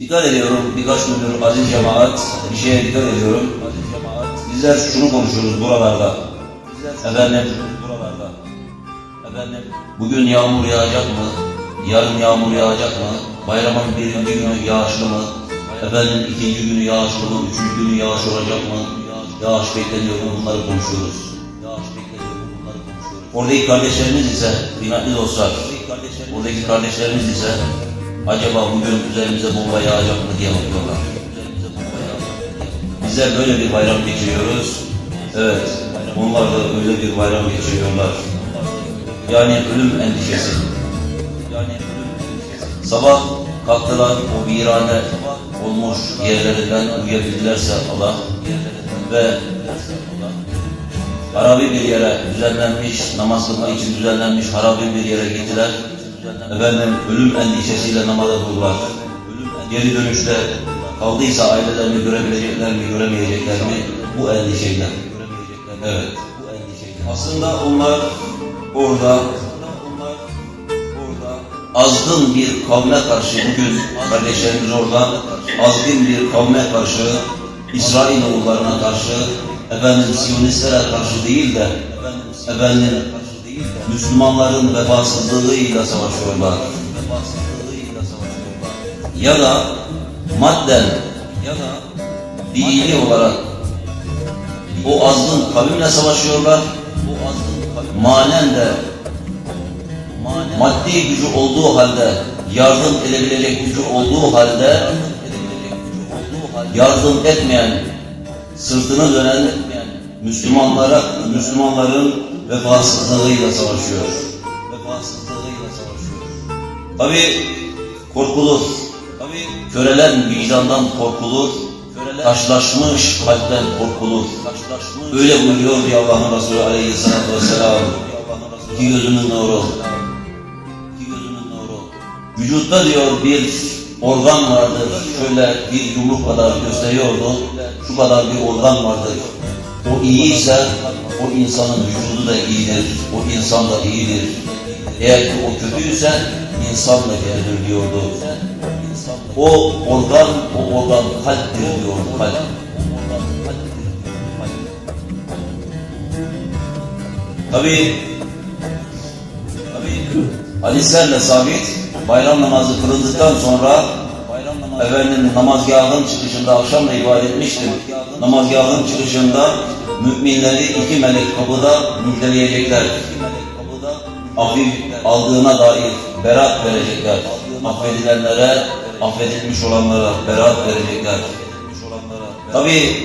Dikkat ediyorum birkaç gündür aziz cemaat bir şeye dikkat ediyorum. Bizler şunu konuşuyoruz buralarda. Buralarda. Efendim bugün yağmur yağacak mı? Yarın yağmur yağacak mı? Bayramın birinci günü yağışlı mı? Efendim ikinci günü yağışlı mı? Üçüncü günü yağış olacak mı? Yağış bekleniyor mu? Bunları konuşuyoruz. Oradaki kardeşlerimiz ise kıymetli dostlar. Oradaki kardeşlerimiz ise acaba bugün üzerimize bomba yağacak mı diye bakıyorlar. Bizler böyle bir bayram geçiriyoruz. Evet, onlar da öyle bir bayram geçiriyorlar. Yani ölüm endişesi. Sabah kalktılar o virane olmuş yerlerinden uyuyabildilerse Allah ve harabi bir yere düzenlenmiş, namaz kılmak için düzenlenmiş harabi bir yere gittiler. Efendim ölüm endişesiyle namaza durdular. Geri dönüşte kaldıysa ailelerini görebilecekler mi, göremeyecekler mi? Bu endişeyle. Evet. Aslında onlar orada azgın bir kavme karşı bugün kardeşlerimiz orada azgın bir kavme karşı İsrail oğullarına karşı efendim Siyonistlere karşı değil de efendim Müslümanların vefasızlığıyla savaşıyorlar. Ya da madden ya da dini olarak o azgın kavimle savaşıyorlar. Manen de maddi gücü olduğu halde yardım edebilecek gücü olduğu halde yardım etmeyen sırtını dönen Müslümanlara Müslümanların vefasızlığıyla savaşıyor. Vefasızlığıyla savaşıyor. Tabi korkulur. Tabi körelen vicdandan korkulur. Taşlaşmış kalpten korkulur. Öyle buyuruyor diye Allah'ın Resulü Aleyhisselatü Vesselam. Ki gözünün nuru. Ki gözünün nuru. Vücutta diyor bir organ vardır. Şöyle bir yumruk kadar gösteriyordu. Şu kadar bir organ vardır. O iyiyse o insanın vücudu da iyidir. O insan da iyidir. Eğer ki o kötüyse insan da kötüdür diyordu. O organ, o organ kalptir diyordu kalp. Tabi hadislerle sabit bayram namazı kılındıktan sonra efendim namazgahın çıkışında akşam da ibade etmiştim. Namazgahın çıkışında müminleri iki melek kapıda müjdeleyecekler. Afif aldığına dair berat verecekler. Affedilenlere, affedilmiş olanlara berat verecekler. Tabi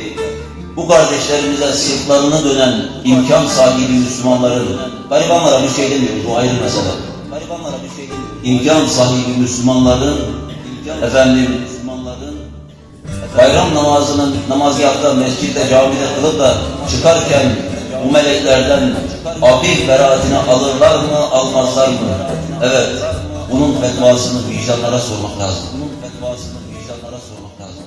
bu kardeşlerimize sırtlarını dönen imkan sahibi Müslümanların, garibanlara bir şey demiyoruz, bu ayrı mesele. İmkan sahibi Müslümanların, efendim, bayram namazının namazgahta, mescitte, camide kılıp da çıkarken bu meleklerden afif beraatini alırlar mı, almazlar mı? Evet, bunun fetvasını vicdanlara sormak lazım. Bunun fetvasını vicdanlara sormak lazım.